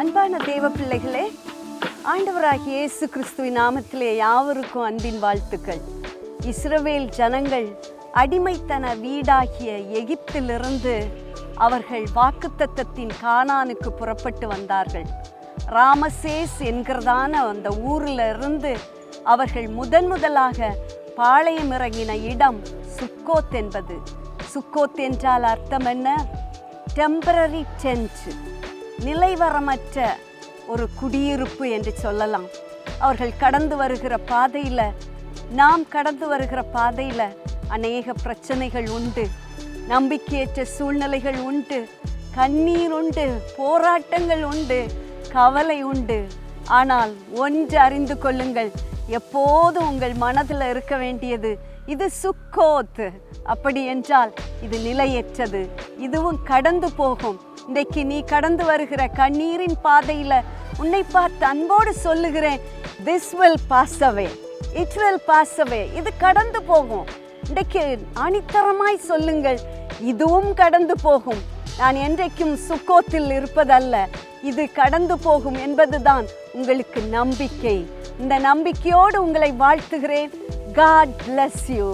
அன்பான தேவ பிள்ளைகளே ஆண்டவராகிய இயேசு கிறிஸ்துவின் நாமத்திலே யாவருக்கும் அன்பின் வாழ்த்துக்கள். இஸ்ரவேல் ஜனங்கள் அடிமைத்தன வீடாகிய எகிப்திலிருந்து அவர்கள் வாக்குத்தத்தத்தின் கானானுக்கு புறப்பட்டு வந்தார்கள். ராமசேஸ் என்கிறதான அந்த ஊரில் இருந்து அவர்கள் முதன் முதலாக பாளையம் இறங்கின இடம் சுக்கோத் என்பது. சுக்கோத் என்றால் அர்த்தம் என்ன? டெம்பரரி டென்ட் நிலைவரமற்ற ஒரு குடியிருப்பு என்று சொல்லலாம். அவர்கள் கடந்து வருகிற பாதையில் நாம் கடந்து வருகிற பாதையில் அநேக பிரச்சனைகள் உண்டு. நம்பிக்கையற்ற சூழ்நிலைகள் உண்டு. கண்ணீர் உண்டு போராட்டங்கள் உண்டு கவலை உண்டு. ஆனால் ஒன்று அறிந்து கொள்ளுங்கள் எப்போதும் உங்கள் மனதில் இருக்க வேண்டியது இது சுக்கோத் அப்படி என்றால் இது நிலையற்றது. இதுவும் கடந்து போகும். இன்றைக்கு நீ கடந்து வருகிற கண்ணீரின் பாதையில் உன்னை பார்த்து அன்போடு சொல்லுகிறேன் this will pass away it will pass away இது கடந்து போகும். இன்றைக்கு ஆணித்தரமாய் சொல்லுங்கள் இதுவும் கடந்து போகும். நான் என்றைக்கும் சுக்கோத்தில் இருப்பதல்ல. இது கடந்து போகும் என்பதுதான் உங்களுக்கு நம்பிக்கை. இந்த நம்பிக்கையோடு உங்களை வாழ்த்துகிறேன். God bless you